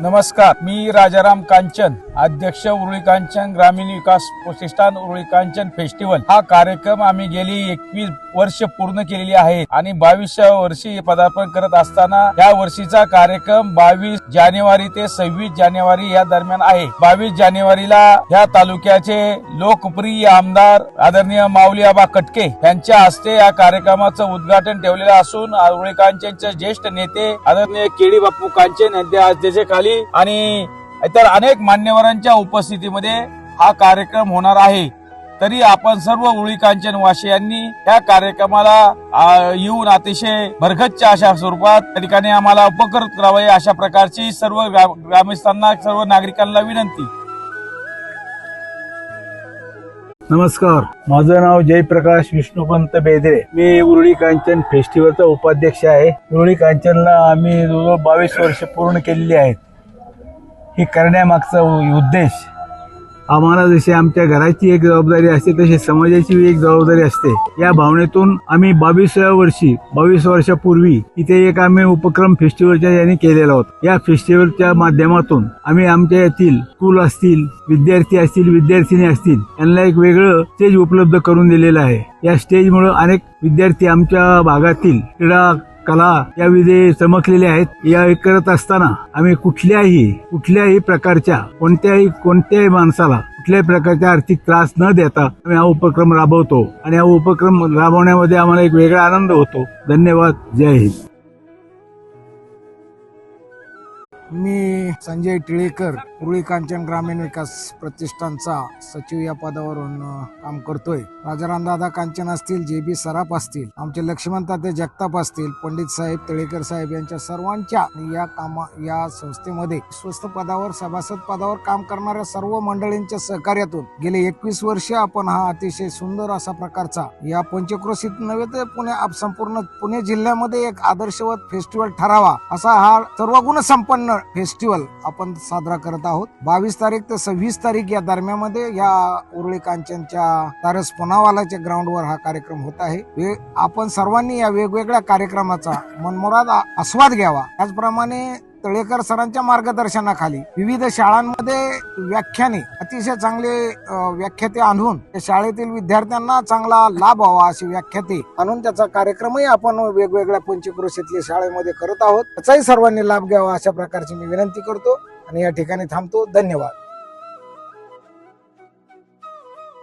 नमस्कार मी राजाराम कांचन अध्यक्ष उरुळी कांचन ग्रामीण विकास प्रतिष्ठान उरुळी कांचन फेस्टिवल. हा कार्यक्रम आम्ही गेली एकवीस वर्ष पूर्ण केलेली आहे आणि बावीसव्या वर्षी पदार्पण करत असताना या वर्षीचा कार्यक्रम बावीस जानेवारी ते सव्वीस जानेवारी या दरम्यान आहे. बावीस जानेवारीला या तालुक्याचे लोकप्रिय आमदार आदरणीय माऊली आबा कटके यांच्या हस्ते या कार्यक्रमाचं उद्घाटन ठेवलेलं असून उरुळी कांचनचे ज्येष्ठ नेते आदरणीय केडी बाप्पू कांचन यांच्या अध्यक्षतेखाली आणि इतर अनेक मान्यवरांच्या उपस्थितीमध्ये हा कार्यक्रम होणार आहे. तरी आपण सर्व उळी कांचन वासियांनी या कार्यक्रमाला येऊन अतिशय भरगतच्या अशा स्वरूपात त्या ठिकाणी आम्हाला उपकृत करावे अशा प्रकारची सर्व ग्रा- ग्रामस्थांना सर्व नागरिकांना विनंती. नमस्कार. माझं नाव जयप्रकाश विष्णुपंत बेदरे. मी उरुळी कांचन फेस्टिवलचा उपाध्यक्ष आहे. उरुळी कांचनला आम्ही जवळजवळ बावीस वर्ष पूर्ण केलेली आहेत. हे करण्यामागचा उद्देश. आम्हाला जशी आमच्या घराची एक जबाबदारी असते तशी समाजाची एक जबाबदारी असते. या भावनेतून आम्ही बावीसव्या वर्षी बावीस वर्षापूर्वी इथे एक आम्ही उपक्रम फेस्टिवलच्या यांनी केलेला होता. या फेस्टिवलच्या माध्यमातून आम्ही आमच्या येथील स्कूल असतील विद्यार्थी असतील विद्यार्थिनी असतील यांना एक वेगळं स्टेज उपलब्ध करून दिलेलं आहे. या स्टेजमुळे अनेक विद्यार्थी आमच्या भागातील क्रीडा कला या विधे चमकलेल्या आहेत. या करत असताना आम्ही कुठल्याही कुठल्याही प्रकारच्या कोणत्याही कोणत्याही माणसाला कुठल्याही प्रकारचा आर्थिक त्रास न देता आम्ही हा उपक्रम राबवतो. आणि हा उपक्रम राबवण्यामध्ये आम्हाला एक वेगळा आनंद होतो. धन्यवाद. जय हिंद. मी संजय टिळेकर रुळी कांचन ग्रामीण विकास प्रतिष्ठानचा सचिव या पदावरून काम करतोय. राजाराम दादा कांचन असतील जे बी सराफ असतील आमचे लक्ष्मण ताते जगताप असतील पंडित साहेब टिळेकर साहेब यांच्या सर्वांच्या या कामा या संस्थेमध्ये स्वस्त पदावर सभासद पदावर काम करणाऱ्या सर्व मंडळींच्या सहकार्यातून गेले एकवीस वर्ष आपण हा अतिशय सुंदर असा प्रकारचा या पंचक्रोशीत नव्हे तर पुणे आप- संपूर्ण पुणे जिल्ह्यामध्ये एक आदर्शवत फेस्टिवल ठरावा असा हा सर्व गुण संपन्न फेस्टिवल आपण साजरा करत आहोत. बावीस तारीख ते सव्वीस तारीख या दरम्यानमध्ये या उरुळी कांचनच्या तारस पुनावालाच्या ग्राउंडवर हा कार्यक्रम होत आहे. आपण सर्वांनी या वेगवेगळ्या कार्यक्रमाचा मनमोराद आस्वाद घ्यावा. त्याचप्रमाणे तळेकर सरांच्या मार्गदर्शनाखाली विविध शाळांमध्ये व्याख्याने अतिशय चांगले व्याख्याते आणून शाळेतील विद्यार्थ्यांना चांगला लाभ व्हावा अशी व्याख्याते आणून त्याचा कार्यक्रमही आपण वेगवेगळ्या पंचक्रोशीतल्या शाळेमध्ये करत आहोत. त्याचाही सर्वांनी लाभ घ्यावा अशा प्रकारची मी विनंती करतो आणि या ठिकाणी थांबतो. धन्यवाद.